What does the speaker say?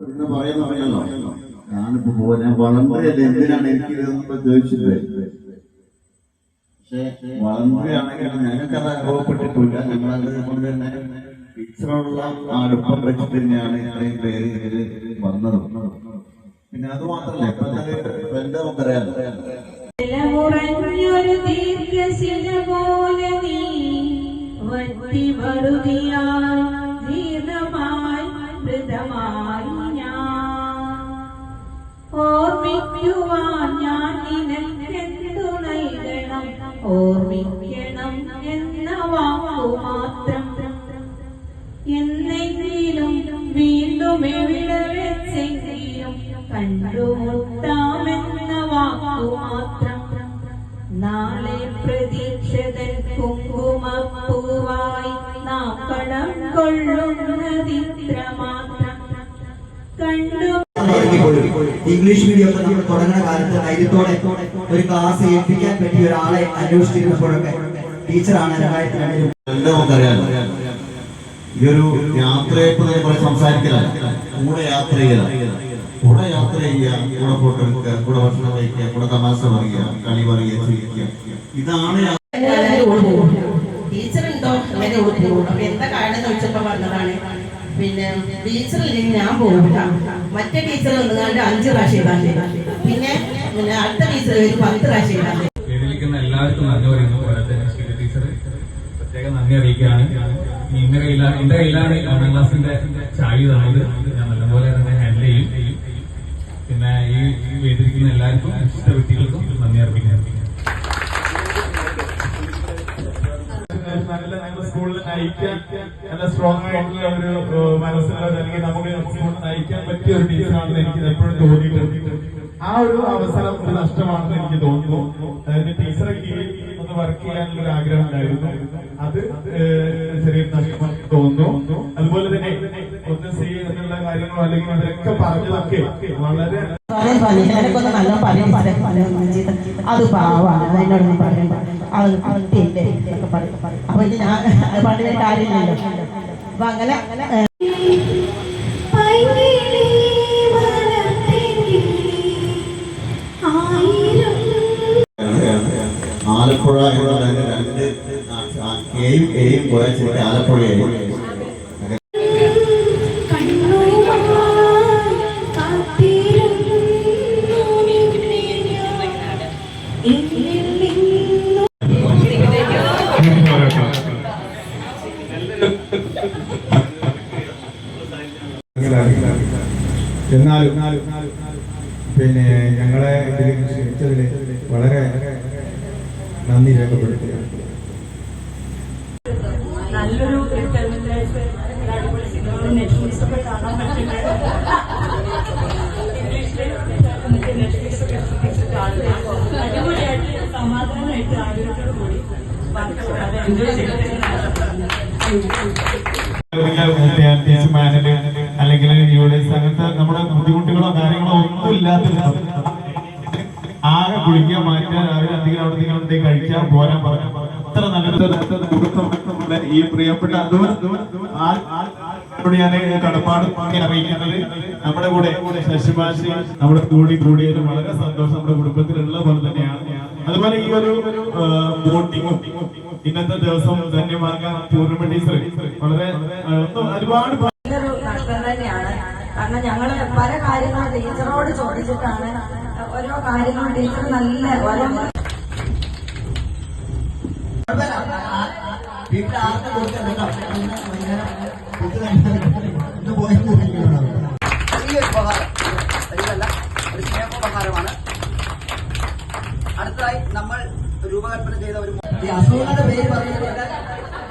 ഇന്ന് പറയുന്ന പറയല്ലോ ഞാനിപ്പോ പോവാ ഞാൻ വളർന്നതല്ലേ? എന്തിനാണ് എനിക്ക് ഇതൊന്നും ചോദിച്ചത്? പക്ഷേ വളർന്നതാണെങ്കിൽ ഞങ്ങൾക്ക് അത് അനുഭവപ്പെട്ടിട്ടില്ല. ഞങ്ങളത് കൊണ്ട് തന്നെ ടീച്ചറുള്ള അടുപ്പം വെച്ച് തന്നെയാണ് ഇത്രയും പേര് ഇതിൽ വന്നത്. പിന്നെ അത് മാത്രല്ല ഇപ്പൊ എന്താ നമുക്കറിയാലോ നിലമുറഞ്ഞൊരു ദീർഘശില പോലെ നീ വറ്റി വറുതിയായി ഓർമ്മിക്കുവാൻ ഞാൻ നിനക്കെന്തു ഓർമ്മിക്കണം എന്ന വാക്കു മാത്രം. എന്നെങ്കിലും വീണ്ടും എവിടെ വെച്ചെങ്കിലും കണ്ടുമുട്ടാമെന്ന വാക്കു മാത്രം. നാളെ പ്രതീക്ഷതൻ കുങ്കുമപ്പൂവായി നാം കടം കൊള്ളുന്നതിത്ര മാത്രം. കണ്ടു ഇംഗ്ലീഷ് മീഡിയം ഒക്കെ നമ്മൾ തുടങ്ങുന്ന കാലത്ത് ധൈര്യത്തോടെ ഒരു ക്ലാസ് ഏൽപ്പിക്കാൻ പറ്റിയ ഒരാളെ അന്വേഷിച്ചിരുന്നപ്പോഴൊക്കെ ടീച്ചറാണ് രണ്ടായിരത്തി രണ്ടിലും. ഈ ഒരു യാത്രയെ പറ്റി കുറെ സംസാരിക്കലാണ്. കൂടെ യാത്ര ചെയ്യല. കൂടെ യാത്ര ചെയ്യുക കൂടെ ഫോട്ടോ എടുക്കുക കൂടെ ഭക്ഷണം കഴിക്കുക കൂടെ തമാശ പറയുക കളി പറയുക ചിരിക്കുക. ഇതാണ് ടീച്ചർ ടീച്ചറുണ്ടോ? അങ്ങനെ പോകും. അപ്പൊ എന്താ കാരണം എന്ന് ചോദിച്ചപ്പോ പറഞ്ഞതാണ് പിന്നെ ടീച്ചറിൽ ഞാൻ പോകില്ല മറ്റേ ടീച്ചർ വന്നതാണ്ട് അഞ്ച് പ്രാവശ്യം പിന്നെ പിന്നെ അടുത്ത ടീച്ചർ ഒരു പത്ത് പ്രാവശ്യം എല്ലാവർക്കും നന്ദി പറയുന്നു. എന്റെ കയ്യിലാണ് ഒന്നാം ക്ലാസ്സിന്റെ തന്നത്. ഞാൻ നല്ലപോലെ തന്നെ ഹാൻഡിൽ ചെയ്യും. പിന്നെ ഈ വേദിയിരിക്കുന്ന എല്ലാവർക്കും ഇഷ്ട വ്യക്തികൾക്കും നന്ദി അർപ്പിക്കുന്നു നല്ല നല്ല സ്കൂളിൽ നയിക്കാൻ നല്ല സ്ട്രോങ് ആയിട്ടുള്ള ഒരു ഏഹ്, മനസ്സുള്ള അല്ലെങ്കിൽ നമുക്ക് സ്കൂളിൽ നയിക്കാൻ പറ്റിയ ഒരു ടീച്ചറാണെന്ന് എനിക്ക് എപ്പോഴും തോന്നിയിട്ടുണ്ട്. ആ ഒരു അവസരം ഒരു നഷ്ടമാണെന്ന് എനിക്ക് തോന്നുന്നു. അതായത് ടീച്ചറെ കീഴിൽ ഒന്ന് വർക്ക് ചെയ്യാനുള്ള ആഗ്രഹം ഉണ്ടായിരുന്നു. അത് ചെറിയൊരു നഷ്ടമായി തോന്നുന്നു. അതുപോലെ തന്നെ ഒന്ന് സി എന്നുള്ള കാര്യങ്ങളോ അല്ലെങ്കിൽ ഇവരൊക്കെ പറഞ്ഞതൊക്കെ വളരെ പറഞ്ഞു ഞാനൊക്കെ ഒന്ന് നല്ല പറയും പറയും പറഞ്ഞു അത് പാവാണ്. എന്നോടൊന്നും പറയണ്ട അത് കുട്ടിയല്ലേ എന്നൊക്കെ പറയും. അപ്പൊ ഇത് ഞാൻ പണ്ട് കാര്യമില്ലല്ലോ. അപ്പൊ അങ്ങനെ ആലപ്പുഴ എന്ന് പറയുന്ന രണ്ട് കെയും എയും പോയാൽ ശരിക്കും ആലപ്പുഴയായി എന്നാലും പിന്നെ ഞങ്ങളെ ഇതിലേക്ക് ക്ഷണിച്ചതിൽ വളരെ നന്ദി രേഖപ്പെടുത്തുകയാണ്. നല്ലൊരു കാണാൻ ഇംഗ്ലീഷിൽ കാണുക അടിപൊളിയായിട്ട് സമാധാനമായിട്ട് ആരോഗ്യത്തോടു കൂടി. എൻജോയ് ചെയ്തിട്ട് ടീച്ചർമാരിൽ അല്ലെങ്കിൽ ഇവിടെ അങ്ങനത്തെ നമ്മുടെ ബുദ്ധിമുട്ടുകളോ കാര്യങ്ങളോ ഒന്നും ഇല്ലാത്ത ആകെ കുളിക്കാൻ മാറ്റാൻ രാവിലെ അധികം അവിടെ നിങ്ങൾ എന്തെങ്കിലും കഴിക്കാൻ പോരാൻ പറഞ്ഞു. അത്ര നല്ല ഈ പ്രിയപ്പെട്ട ോട് ഞാൻ കടപ്പാട് അറിയിക്കുന്നത് നമ്മുടെ കൂടെ ശശിമാശി നമ്മുടെ കൂടി കൂടിയതിൽ വളരെ സന്തോഷം നമ്മുടെ കുടുംബത്തിലുള്ള പോലെ തന്നെയാണ്. അതുപോലെ ഈ ഒരു ബോട്ടിങ്ങും ഇന്നത്തെ ദിവസം ധന്യമാകാൻ പൂർണിമ ടീച്ചർ വളരെ ഒരുപാട് നല്ലൊരു നഷ്ടം തന്നെയാണ് കാരണം ഞങ്ങൾ പല കാര്യങ്ങളും ടീച്ചറോട് ചോദിച്ചിട്ടാണ് ഓരോ കാര്യങ്ങളും ടീച്ചർ നല്ല ഓരോ വീട്ടിൽ ആർക്കും കൊടുക്കാൻ ഇന്ന് പോയെന്ന് വിളിക്കുന്നത്. ചെറിയൊരു ഉപഹാരം വലിയതല്ല ഒരു സ്നേഹോപഹാരമാണ് അടുത്തതായി നമ്മൾ രൂപകൽപ്പന ചെയ്ത ഒരു ഈ അസുഖങ്ങളുടെ പേര് പറയുന്നത്